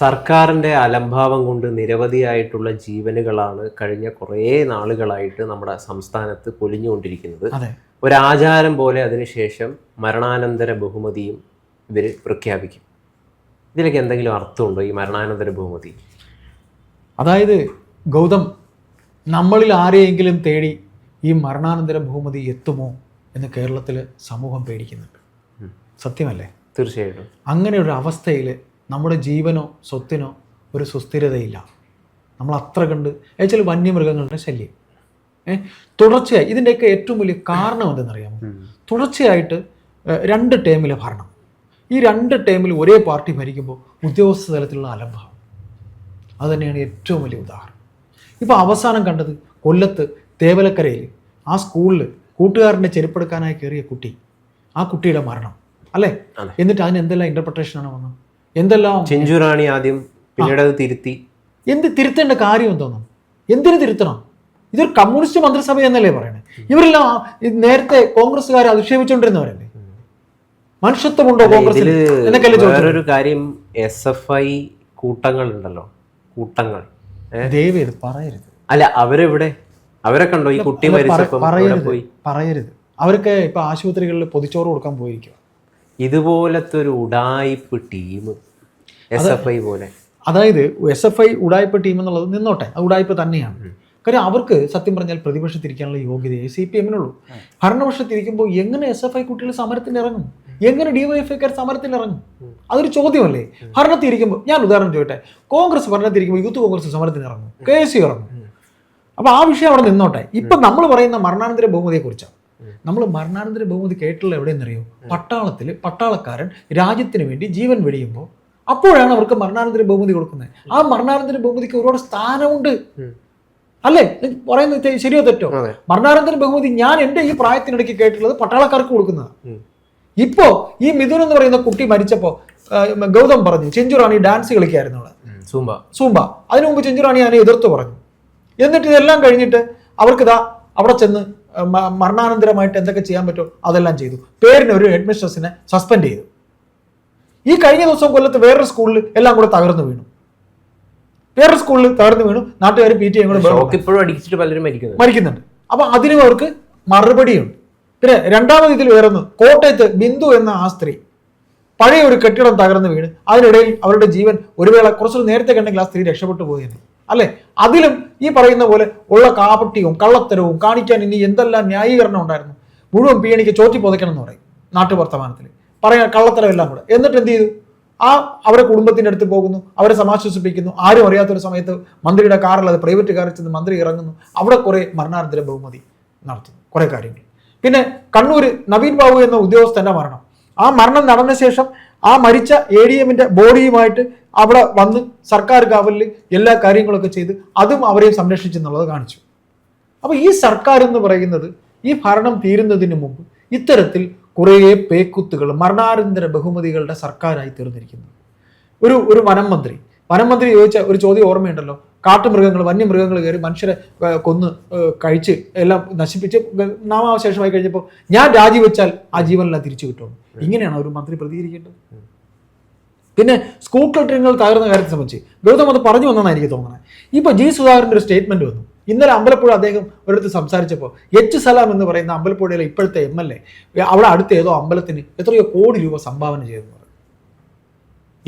സർക്കാരിന്റെ അലംഭാവം കൊണ്ട് നിരവധിയായിട്ടുള്ള ജീവനുകളാണ് കഴിഞ്ഞ കുറേ നാളുകളായിട്ട് നമ്മുടെ സംസ്ഥാനത്ത് പൊലിഞ്ഞുകൊണ്ടിരിക്കുന്നത്. ഒരാചാരം പോലെ അതിനുശേഷം മരണാനന്തര ബഹുമതിയും ഇവർ പ്രഖ്യാപിക്കും. ഇതിലൊക്കെ എന്തെങ്കിലും അർത്ഥമുണ്ടോ ഈ മരണാനന്തര ബഹുമതി? അതായത് ഗൗതം നമ്മളിൽ ആരെയെങ്കിലും തേടി ഈ മരണാനന്തര ബഹുമതി എത്തുമോ എന്ന് കേരളത്തിൽ സമൂഹം പേടിക്കുന്നുണ്ട്. സത്യമല്ലേ? തീർച്ചയായിട്ടും. അങ്ങനെ ഒരു അവസ്ഥയിൽ നമ്മുടെ ജീവനോ സ്വത്തിനോ ഒരു സുസ്ഥിരതയില്ല. നമ്മൾ അത്ര കണ്ട് ചില വന്യമൃഗങ്ങളുടെ ശല്യം. ഏഹ് തുടർച്ചയായി ഇതിന്റെയൊക്കെ ഏറ്റവും വലിയ കാരണം എന്തെന്നറിയാമോ? അറിയാമോ തുടർച്ചയായിട്ട് രണ്ട് ടേമിലെ ഭരണം. ഈ രണ്ട് ടേമിൽ ഒരേ പാർട്ടി ഭരിക്കുമ്പോൾ ഉദ്യോഗസ്ഥ തലത്തിലുള്ള അലംഭാവം. അതുതന്നെയാണ് ഏറ്റവും വലിയ ഉദാഹരണം. ഇപ്പോൾ അവസാനം കണ്ടത് കൊല്ലത്ത് തേവലക്കരയിൽ ആ സ്കൂളിൽ കൂട്ടുകാരന്റെ ചെരുപ്പെടുക്കാനായി കയറിയ കുട്ടി ആ കുട്ടിയുടെ മരണം. അല്ലേ? എന്നിട്ട് അതിന് എന്തെല്ലാം ഇന്റർപ്രിട്ടേഷനാണ് വന്നത്? എന്തെല്ലാം? ചെഞ്ചുറാണി ആദ്യം പിന്നീട് അത് തിരുത്തി. എന്ത് തിരുത്തേണ്ട കാര്യം എന്തോന്നും? എന്തിനു തിരുത്തണം? ഇതൊരു കമ്മ്യൂണിസ്റ്റ് മന്ത്രിസഭ എന്നല്ലേ പറയണേ? ഇവരെല്ലാം നേരത്തെ കോൺഗ്രസ്സുകാരെ അധിക്ഷേപിച്ചുകൊണ്ടിരുന്നവരല്ലേ? മനുഷ്യത്വമുണ്ടോ കോൺഗ്രസിൽ ഇതിൽ എന്നൊക്കെയല്ലേ വേറൊരു കാര്യം എസ് എഫ് ഐ കൂട്ടങ്ങൾ. ഉണ്ടല്ലോ കൂട്ടങ്ങൾ? ദയവ് ഇത് പറയരുത്. അല്ല അവരെവിടെ? അവരെ കണ്ടോ? ഈ കുട്ടി പറയരുത് പറയരുത്. അവരൊക്കെ ഇപ്പൊ ആശുപത്രികളിൽ പൊതിച്ചോറ് കൊടുക്കാൻ പോയിരിക്കും ഇതുപോലത്തെ ഒരു ഉടായിപ്പ് ടീം എസ് എഫ് ഐ പോലെ. അതായത് എസ് എഫ് ഐ ഉടായ്പ ടീം എന്നുള്ളത് നിന്നോട്ടെ. അത് ഉടായ്പ തന്നെയാണ്. കാര്യം അവർക്ക് സത്യം പറഞ്ഞാൽ പ്രതിപക്ഷത്തിരിക്കാനുള്ള യോഗ്യത സി പി എമ്മിനുള്ളൂ. ഭരണപക്ഷത്തിരിക്കുമ്പോൾ എങ്ങനെ എസ് എഫ് ഐ കുട്ടികൾ സമരത്തിന് ഇറങ്ങും? എങ്ങനെ ഡിവൈഎഫ്ഐക്കാർ സമരത്തിന് ഇറങ്ങും? അതൊരു ചോദ്യമല്ലേ? ഭരണത്തിരിക്കുമ്പോൾ ഞാൻ ഉദാഹരണം ചോദിട്ടെ കോൺഗ്രസ് ഭരണത്തിരിക്കുമ്പോൾ യൂത്ത് കോൺഗ്രസ് സമരത്തിന് ഇറങ്ങും. കെ എസ് സി ഇറങ്ങും. അപ്പോൾ ആ വിഷയം അവിടെ നിന്നോട്ടെ. ഇപ്പം നമ്മൾ പറയുന്ന മരണാനന്തര ബഹുമതിയെ കുറിച്ചാണ് നമ്മൾ മരണാനന്തര ബഹുമതി കേട്ടുള്ള എവിടെയെന്നറിയോ? പട്ടാളത്തിൽ പട്ടാളക്കാരൻ രാജ്യത്തിന് വേണ്ടി ജീവൻ വെടിയുമ്പോൾ അപ്പോഴാണ് അവർക്ക് മരണാനന്തര ബഹുമതി കൊടുക്കുന്നത്. ആ മരണാനന്തര ബഹുമതിക്ക് ഒരുപാട് സ്ഥാനമുണ്ട്. അല്ലേ? പറയുന്നത് ശരിയോ തെറ്റോ? മരണാനന്തര ബഹുമതി ഞാൻ എന്റെ ഈ പ്രായത്തിനിടയ്ക്ക് കേട്ടിട്ടുള്ളത് പട്ടാളക്കാർക്ക് കൊടുക്കുന്നതാണ്. ഇപ്പോ ഈ മിഥുൻ എന്ന് പറയുന്ന കുട്ടി മരിച്ചപ്പോൾ ഗൗതം പറഞ്ഞു ചെഞ്ചുറാണി ഡാൻസ് കളിക്കായിരുന്നു അവിടെ. സൂമ്പ സൂമ്പ അതിനു മുമ്പ് ചെഞ്ചുറാണി അതിനെ എതിർത്ത് പറഞ്ഞു. എന്നിട്ട് ഇതെല്ലാം കഴിഞ്ഞിട്ട് അവർക്കിതാ അവിടെ ചെന്ന് മരണാനന്തരമായിട്ട് എന്തൊക്കെ ചെയ്യാൻ പറ്റുമോ അതെല്ലാം ചെയ്തു. പേരിന് ഒരു ഹെഡ് മിസ്ട്രസിനെ സസ്പെൻഡ് ചെയ്തു. ഈ കഴിഞ്ഞ ദിവസം കൊല്ലത്ത് വേറൊരു സ്കൂളിൽ എല്ലാം കൂടെ തകർന്നു വീണു. വേറൊരു സ്കൂളിൽ തകർന്നു വീണു. നാട്ടുകാർ പി ടി എം കൂടെ ഇപ്പോഴും അടിച്ചിട്ട് പലരും മരിക്കുന്നുണ്ട്. അപ്പൊ അതിനും അവർക്ക് മറുപടിയുണ്ട്. പിന്നെ രണ്ടാമത് ഇതിൽ വേറൊന്ന് കോട്ടയത്ത് ബിന്ദു എന്ന ആ സ്ത്രീ പഴയ ഒരു കെട്ടിടം തകർന്നു വീണ്. അതിനിടയിൽ അവരുടെ ജീവൻ ഒരുവേള കുറച്ചു നേരത്തെ കണ്ടെങ്കിൽ ആ സ്ത്രീ രക്ഷപ്പെട്ടു പോയേനെ അല്ലെ? അതിലും ഈ പറയുന്ന പോലെ ഉള്ള കാപട്യവും കള്ളത്തരവും കാണിക്കാൻ ഇനി എന്തെല്ലാം ന്യായീകരണം ഉണ്ടായിരുന്നു? മുഴുവൻ പീണിക്ക് ചോറ്റി പുതയ്ക്കണം എന്ന് പറയും നാട്ടുവർത്തമാനത്തിൽ പറയാൻ കള്ളത്തരം എല്ലാം കൂടെ. എന്നിട്ട് എന്ത് ചെയ്തു? ആ അവരെ കുടുംബത്തിന്റെ അടുത്ത് പോകുന്നു. അവരെ സമാശ്വസിപ്പിക്കുന്നു. ആരും അറിയാത്തൊരു സമയത്ത് മന്ത്രിയുടെ കാറിൽ അത് പ്രൈവറ്റ് കാറിൽ ചെന്ന് മന്ത്രി ഇറങ്ങുന്നു. അവിടെ കുറെ മരണാനന്തര ബഹുമതി നടത്തുന്നു. കുറേ കാര്യങ്ങൾ. പിന്നെ കണ്ണൂർ നവീൻ ബാബു എന്ന ഉദ്യോഗസ്ഥന്റെ മരണം. ആ മരണം നടന്ന ശേഷം ആ മരിച്ച എ ഡി എമ്മിന്റെ ബോഡിയുമായിട്ട് അവിടെ വന്ന് സർക്കാർ കാവലിൽ എല്ലാ കാര്യങ്ങളൊക്കെ ചെയ്ത് അതും അവരെയും സംരക്ഷിച്ചെന്നുള്ളത് കാണിച്ചു. അപ്പോൾ ഈ സർക്കാർ എന്ന് പറയുന്നത് ഈ ഭരണം തീരുന്നതിന് മുമ്പ് ഇത്തരത്തിൽ കുറേ പേക്കുത്തുകൾ മരണാനന്തര ബഹുമതികളുടെ സർക്കാരായി തീർന്നിരിക്കുന്നു. ഒരു ഒരു വനം മന്ത്രി വനം മന്ത്രി ചോദിച്ച ഒരു ചോദ്യം ഓർമ്മയുണ്ടല്ലോ? കാട്ടുമൃഗങ്ങൾ വന്യമൃഗങ്ങൾ കയറി മനുഷ്യരെ കൊന്ന് കഴിച്ച് എല്ലാം നശിപ്പിച്ച് നാമാവശേഷമായി കഴിഞ്ഞപ്പോൾ ഞാൻ രാജിവെച്ചാൽ ആ ജീവനെല്ലാം തിരിച്ചു കിട്ടും. ഇങ്ങനെയാണ് ഒരു മന്ത്രി പ്രതികരിക്കേണ്ടത്? പിന്നെ സ്കൂൾ കെട്ടിടങ്ങൾ തകർന്ന കാര്യത്തെ സംബന്ധിച്ച് ഗൗതം അത് പറഞ്ഞു വന്നതാണ് എനിക്ക് തോന്നുന്നത്. ഇപ്പൊ ജി സുധാകരന്റെ ഒരു സ്റ്റേറ്റ്മെന്റ് വന്നു. ഇന്നലെ അമ്പലപ്പുഴ അദ്ദേഹം ഒരിടത്ത് സംസാരിച്ചപ്പോൾ എച്ച് സലാം എന്ന് പറയുന്ന അമ്പലപ്പുഴയിലെ ഇപ്പോഴത്തെ എം എൽ എ അവിടെ അടുത്ത ഏതോ അമ്പലത്തിന് എത്രയോ കോടി രൂപ സംഭാവന പറഞ്ഞു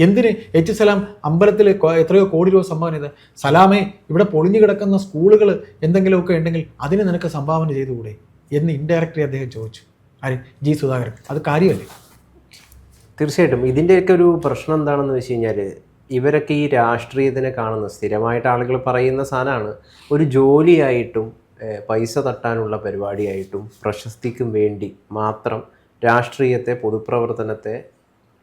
എന്തിന്? എച്ച് സലാം അമ്പലത്തിൽ എത്രയോ കോടി രൂപ സംഭാവന ചെയ്ത് സലാമേ ഇവിടെ പൊളിഞ്ഞു കിടക്കുന്ന സ്കൂളുകൾ എന്തെങ്കിലുമൊക്കെ ഉണ്ടെങ്കിൽ അതിന് നിനക്ക് സംഭാവന ചെയ്തുകൂടെ? എന്ന് ഇൻഡയറക്റ്റ്ലി അദ്ദേഹം ചോദിച്ചു. ആര്? ജി സുധാകരൻ. അത് കാര്യമല്ലേ? തീർച്ചയായിട്ടും. ഇതിന്റെയൊക്കെ ഒരു പ്രശ്നം എന്താണെന്ന് വെച്ച് കഴിഞ്ഞാൽ ഇവരൊക്കെ ഈ രാഷ്ട്രീയത്തിനെ കാണുന്ന സ്ഥിരമായിട്ട് ആളുകൾ പറയുന്ന സാധനമാണ്. ഒരു ജോലിയായിട്ടും പൈസ തട്ടാനുള്ള പരിപാടിയായിട്ടും പ്രശസ്തിക്കും വേണ്ടി മാത്രം രാഷ്ട്രീയത്തെ പൊതുപ്രവർത്തനത്തെ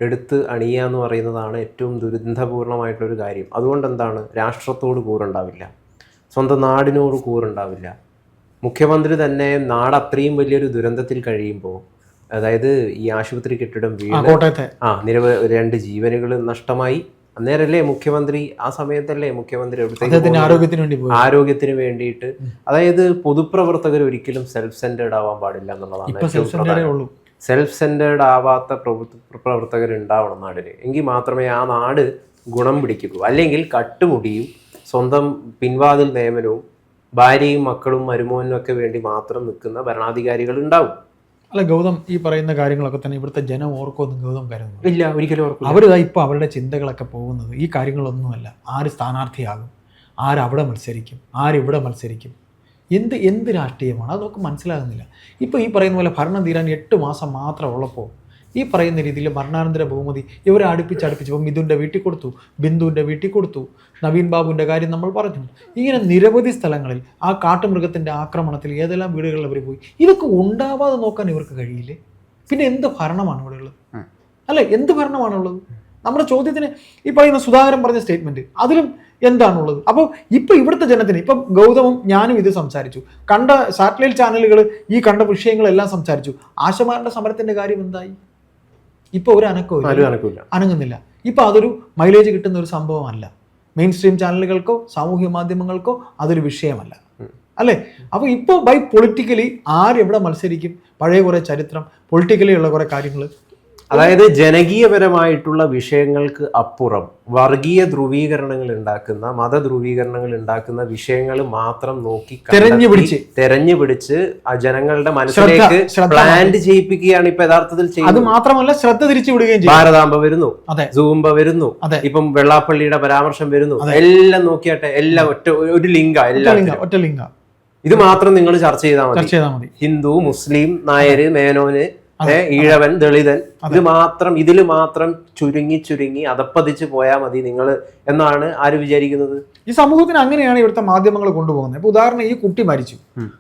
എടുത്ത് അണിയുക എന്ന് പറയുന്നതാണ് ഏറ്റവും ദുരന്തപൂർണമായിട്ടുള്ളൊരു കാര്യം. അതുകൊണ്ട് എന്താണ് രാഷ്ട്രത്തോട് കൂറുണ്ടാവില്ല. സ്വന്തം നാടിനോട് കൂറുണ്ടാവില്ല. മുഖ്യമന്ത്രി തന്നെ നാട് അത്രയും വലിയൊരു ദുരന്തത്തിൽ കഴിയുമ്പോൾ അതായത് ഈ ആശുപത്രി കെട്ടിടം കോട്ടയത്തെ. ആ നിരവധി രണ്ട് ജീവനുകൾ നഷ്ടമായി. അന്നേരല്ലേ മുഖ്യമന്ത്രി ആ സമയത്തല്ലേ മുഖ്യമന്ത്രി? ആരോഗ്യത്തിന് വേണ്ടി ആരോഗ്യത്തിന് വേണ്ടിയിട്ട്. അതായത് പൊതുപ്രവർത്തകർ ഒരിക്കലും സെൽഫ് സെന്റേഡ് ആവാൻ പാടില്ല എന്നുള്ളതാണ് സെൽഫ് സെന്റേഡ് ആവാത്ത പ്രവർത്തകർ ഉണ്ടാവണം നാടിന്. എങ്കിൽ മാത്രമേ ആ നാട് ഗുണം പിടിക്കൂ അല്ലെങ്കിൽ കട്ടുമുടിയും സ്വന്തം പിൻവാതിൽ നിയമനവും ഭാര്യയും മക്കളും മരുമോനും ഒക്കെ വേണ്ടി മാത്രം നിൽക്കുന്ന ഭരണാധികാരികൾ ഉണ്ടാവും. അല്ല ഗൗതം ഈ പറയുന്ന കാര്യങ്ങളൊക്കെ തന്നെ ഇവിടുത്തെ ജനം ഓർക്കുമെന്ന് ഗൗതം കരുതുന്നു. ഇല്ല ഒരിക്കലും ഓർക്കും അവരിതാ ഇപ്പോൾ അവരുടെ ചിന്തകളൊക്കെ പോകുന്നത് ഈ കാര്യങ്ങളൊന്നുമല്ല. ആര് സ്ഥാനാർത്ഥിയാകും ആരവിടെ മത്സരിക്കും ആരിവിടെ മത്സരിക്കും. എന്ത് എന്ത് രാഷ്ട്രീയമാണ്? അത് നമുക്ക് മനസ്സിലാകുന്നില്ല. ഇപ്പോൾ ഈ പറയുന്ന പോലെ ഭരണം തീരാൻ എട്ട് മാസം മാത്രം ഉള്ളപ്പോൾ ഈ പറയുന്ന രീതിയിൽ മരണാനന്തര ബഹുമതി ഇവരെ അടുപ്പിച്ച് അടുപ്പിച്ച് ഇപ്പം മിഥുന്റെ വീട്ടിൽ കൊടുത്തു ബിന്ദുവിന്റെ വീട്ടിൽ കൊടുത്തു നവീൻ ബാബുവിന്റെ കാര്യം നമ്മൾ പറഞ്ഞു. ഇങ്ങനെ നിരവധി സ്ഥലങ്ങളിൽ ആ കാട്ടുമൃഗത്തിന്റെ ആക്രമണത്തിൽ ഏതെല്ലാം വീടുകളിൽ അവർ പോയി? ഇതൊക്കെ ഉണ്ടാവാതെ നോക്കാൻ ഇവർക്ക് കഴിയില്ലേ? പിന്നെ എന്ത് ഭരണമാണ് ഇവിടെ ഉള്ളത്? അല്ലേ? എന്ത് ഭരണമാണുള്ളത്? നമ്മുടെ ചോദ്യത്തിന് ഈ പറയുന്ന സുധാകരൻ പറഞ്ഞ സ്റ്റേറ്റ്മെന്റ് അതിലും എന്താണുള്ളത്? അപ്പോൾ ഇപ്പൊ ഇവിടുത്തെ ജനത്തിന് ഇപ്പം ഗൗതമും ഞാനും ഇത് സംസാരിച്ചു. കണ്ട സാറ്റലൈറ്റ് ചാനലുകൾ ഈ കണ്ട വിഷയങ്ങളെല്ലാം സംസാരിച്ചു. ആശമാരുടെ സമരത്തിന്റെ കാര്യം എന്തായി? ഇപ്പൊ ഒരു അനക്കവും അനങ്ങുന്നില്ല. ഇപ്പൊ അതൊരു മൈലേജ് കിട്ടുന്ന ഒരു സംഭവമല്ല. മെയിൻ സ്ട്രീം ചാനലുകൾക്കോ സാമൂഹ്യ മാധ്യമങ്ങൾക്കോ അതൊരു വിഷയമല്ല. അല്ലേ? അപ്പോൾ ഇപ്പോൾ ബൈ പൊളിറ്റിക്കലി ആരെവിടെ മത്സരിക്കും? പഴയ കുറെ ചരിത്രം പൊളിറ്റിക്കലി ഉള്ള കുറേ കാര്യങ്ങൾ അതായത് ജനകീയപരമായിട്ടുള്ള വിഷയങ്ങൾക്ക് അപ്പുറം വർഗീയ ധ്രുവീകരണങ്ങൾ ഉണ്ടാക്കുന്ന മത ധ്രുവീകരണങ്ങൾ ഉണ്ടാക്കുന്ന വിഷയങ്ങൾ മാത്രം നോക്കി തെരഞ്ഞുപിടിച്ച്. തെരഞ്ഞുപിടിച്ച് ആ ജനങ്ങളുടെ മനസ്സിലേക്ക് പ്ലാന്റ് ചെയ്യിപ്പിക്കുകയാണ് ഇപ്പൊ യഥാർത്ഥത്തിൽ അത് ചെയ്യുന്നത് മാത്രമല്ല ശ്രദ്ധ തിരിച്ചു വിടുകയും ചെയ്യും ഭാരതാംബ വരുന്നു അതെ. സൂംബ വരുന്നു അതെ. ഇപ്പം വെള്ളാപ്പള്ളിയുടെ പരാമർശം വരുന്നു എല്ലാം നോക്കിയാട്ടെ എല്ലാം ഒറ്റ ഒരു ലിങ്ക ഒറ്റ എല്ലാം ലിംഗ ഒറ്റ ലിംഗ. ഇത് മാത്രം നിങ്ങൾ ചർച്ച ചെയ്താൽ മതി. ഹിന്ദു മുസ്ലിം നായര് മേനോന് ഈഴവൻ ദളിതൻ ഇത് മാത്രം ഇതിൽ മാത്രം ചുരുങ്ങി ചുരുങ്ങി അതപ്പതിച്ച് പോയാൽ മതി നിങ്ങൾ എന്നാണ് ആര് വിചാരിക്കുന്നത്? ഈ സമൂഹത്തിന് അങ്ങനെയാണ് ഇവിടുത്തെ മാധ്യമങ്ങൾ കൊണ്ടുപോകുന്നത്. ഇപ്പൊ ഉദാഹരണം ഈ കുട്ടി മരിച്ചു.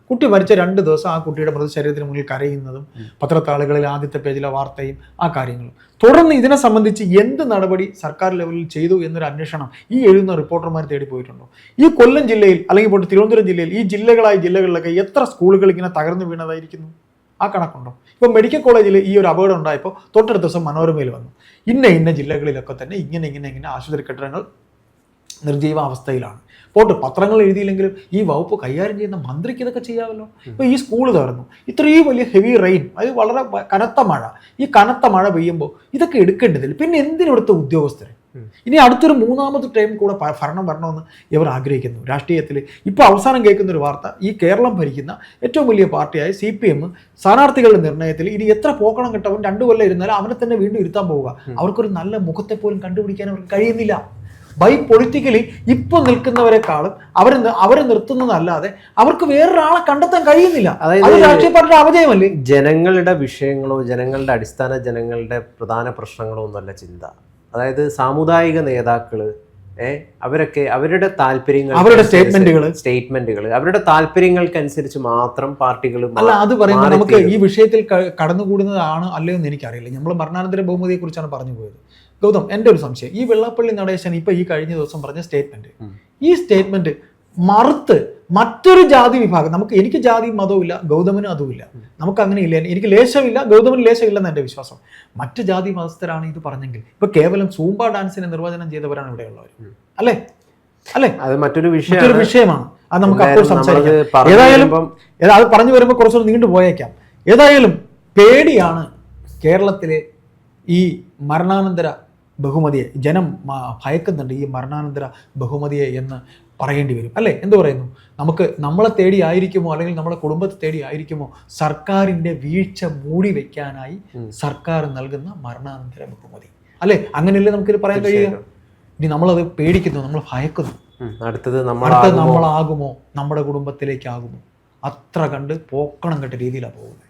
കുട്ടി മരിച്ച രണ്ട് ദിവസം ആ കുട്ടിയുടെ മൃതശരീരത്തിന് മുന്നിൽ കരയുന്നതും പത്രത്താളുകളിൽ ആദ്യത്തെ പേജിലെ വാർത്തയും ആ കാര്യങ്ങളും. തുടർന്ന് ഇതിനെ സംബന്ധിച്ച് എന്ത് നടപടി സർക്കാർ ലെവലിൽ ചെയ്തു എന്നൊരു അന്വേഷണം ഈ എഴുതുന്ന റിപ്പോർട്ടർമാർ തേടി പോയിട്ടുണ്ടോ? ഈ കൊല്ലം ജില്ലയിൽ അല്ലെങ്കിൽ ഇപ്പോൾ തിരുവനന്തപുരം ജില്ലയിൽ ഈ ജില്ലകളായ ജില്ലകളിലൊക്കെ എത്ര സ്കൂളുകൾ ഇങ്ങനെ തകർന്നു വീണതായിരിക്കുന്നു? ആ കണക്കുണ്ടോ? ഇപ്പം മെഡിക്കൽ കോളേജിൽ ഈ ഒരു അപകടം ഉണ്ടായപ്പോൾ തൊട്ടടുത്ത ദിവസം മനോരമയിൽ വന്നു. ഇന്ന ഇന്ന ജില്ലകളിലൊക്കെ തന്നെ ഇങ്ങനെ ഇങ്ങനെ ഇങ്ങനെ ആശുപത്രി കെട്ടിടങ്ങൾ നിർജീവ അവസ്ഥയിലാണ്. പോട്ട് പത്രങ്ങൾ എഴുതിയില്ലെങ്കിലും ഈ വകുപ്പ് കൈകാര്യം ചെയ്യുന്ന മന്ത്രിക്ക് ഇതൊക്കെ ചെയ്യാമല്ലോ? ഇപ്പൊ ഈ സ്കൂൾ തുറന്നു ഇത്രയും വലിയ ഹെവി റെയിൻ അത് വളരെ കനത്ത മഴ. ഈ കനത്ത മഴ പെയ്യുമ്പോൾ ഇതൊക്കെ എടുക്കേണ്ടതില്ല. പിന്നെ എന്തിനെടുത്ത ഉദ്യോഗസ്ഥർ ഇനി അടുത്തൊരു മൂന്നാമത്തെ ടൈം കൂടെ ഭരണം വരണമെന്ന് ഇവർ ആഗ്രഹിക്കുന്നു. രാഷ്ട്രീയത്തിൽ ഇപ്പോൾ അവസാനം കേൾക്കുന്ന ഒരു വാർത്ത ഈ കേരളം ഭരിക്കുന്ന ഏറ്റവും വലിയ പാർട്ടിയായ സി പി എം സ്ഥാനാർത്ഥികളുടെ നിർണയത്തിൽ ഇനി എത്ര പോക്കണം കിട്ടവൻ രണ്ടു കൊല്ലം ഇരുന്നാലും അവനെ തന്നെ വീണ്ടും ഇരുത്താൻ പോവുക. അവർക്കൊരു നല്ല മുഖത്തെ പോലും കണ്ടുപിടിക്കാൻ അവർക്ക് കഴിയുന്നില്ല. ബൈ പൊളിറ്റിക്കലി ഇപ്പോൾ നിൽക്കുന്നവരെക്കാളും അവർ അവരെ നിർത്തുന്നതല്ലാതെ അവർക്ക് വേറൊരാളെ കണ്ടെത്താൻ കഴിയുന്നില്ല. അതായത് അത് രാഷ്ട്രീയ പാർട്ടിയുടെ അപജയമല്ലേ ജനങ്ങളുടെ വിഷയങ്ങളോ ജനങ്ങളുടെ അടിസ്ഥാന ജനങ്ങളുടെ പ്രധാന പ്രശ്നങ്ങളോ ഒന്നുമല്ല ചിന്ത. അതായത് സാമുദായിക നേതാക്കൾ അവരൊക്കെ അവരുടെ താല്പര്യങ്ങൾ അവരുടെ സ്റ്റേറ്റ്മെന്റുകൾ സ്റ്റേറ്റ്മെന്റുകൾ അവരുടെ താല്പര്യങ്ങൾക്കനുസരിച്ച് മാത്രം പാർട്ടികൾ അല്ല അത് പറയുന്നത് നമുക്ക് ഈ വിഷയത്തിൽ കടന്നുകൂടുന്നതാണ് അല്ലയോ എന്ന് എനിക്കറിയില്ല. നമ്മൾ മരണാനന്തര ബഹുമതിയെ കുറിച്ചാണ് പറഞ്ഞു പോയത്. ഗൗതം എന്റെ ഒരു സംശയം. ഈ വെള്ളാപ്പള്ളി നടേശൻ ഇപ്പൊ ഈ കഴിഞ്ഞ ദിവസം പറഞ്ഞ സ്റ്റേറ്റ്മെന്റ് ഈ സ്റ്റേറ്റ്മെന്റ് മറുത്ത് മറ്റൊരു ജാതി വിഭാഗം നമുക്ക് എനിക്ക് ജാതി മതവും ഇല്ല ഗൗതമനും അതുമില്ല നമുക്ക് അങ്ങനെ ഇല്ല എനിക്ക് ലേശമില്ല ഗൗതമന് ലേശമില്ലെന്ന് എന്റെ വിശ്വാസം. മറ്റ് ജാതി മതസ്ഥരാണ് ഇത് പറഞ്ഞെങ്കിൽ. ഇപ്പൊ കേവലം സൂംബ ഡാൻസിനെ നിർവചനം ചെയ്തവരാണ് ഇവിടെയുള്ളവർ അല്ലേ? അല്ലേ? അത് മറ്റൊരു വിഷയം വിഷയമാണ്. അത് നമുക്ക് അപ്പോൾ സംസാരിക്കാം. ഏതായാലും അത് പറഞ്ഞു വരുമ്പോൾ കുറച്ചുകൂടി നീണ്ടു പോയേക്കാം. ഏതായാലും പേടിയാണ് കേരളത്തിലെ ഈ മരണാനന്തര ബഹുമതിയെ ജനം ഭയക്കുന്നുണ്ട് ഈ മരണാനന്തര ബഹുമതിയെ എന്ന്. പറയേണ്ടി വരും. അല്ലേ? എന്ത് പറയുന്നു? നമുക്ക് നമ്മളെ തേടി ആയിരിക്കുമോ? അല്ലെങ്കിൽ നമ്മുടെ കുടുംബത്തെ തേടി ആയിരിക്കുമോ? സർക്കാരിന്റെ വീഴ്ച മൂടി വെക്കാനായി സർക്കാർ നൽകുന്ന മരണാനന്തര ബഹുമതി. അല്ലേ? അങ്ങനെയല്ലേ നമുക്ക് പറയാൻ കഴിയുക? ഇനി നമ്മളത് പേടിക്കുന്നു നമ്മൾ ഭയക്കുന്നു. അടുത്തത് അടുത്ത നമ്മളാകുമോ നമ്മളാകുമോ? നമ്മുടെ കുടുംബത്തിലേക്കാകുമോ? അത്ര കണ്ട് പോക്കണം കെട്ട രീതിയിലാണ് പോകുന്നത്.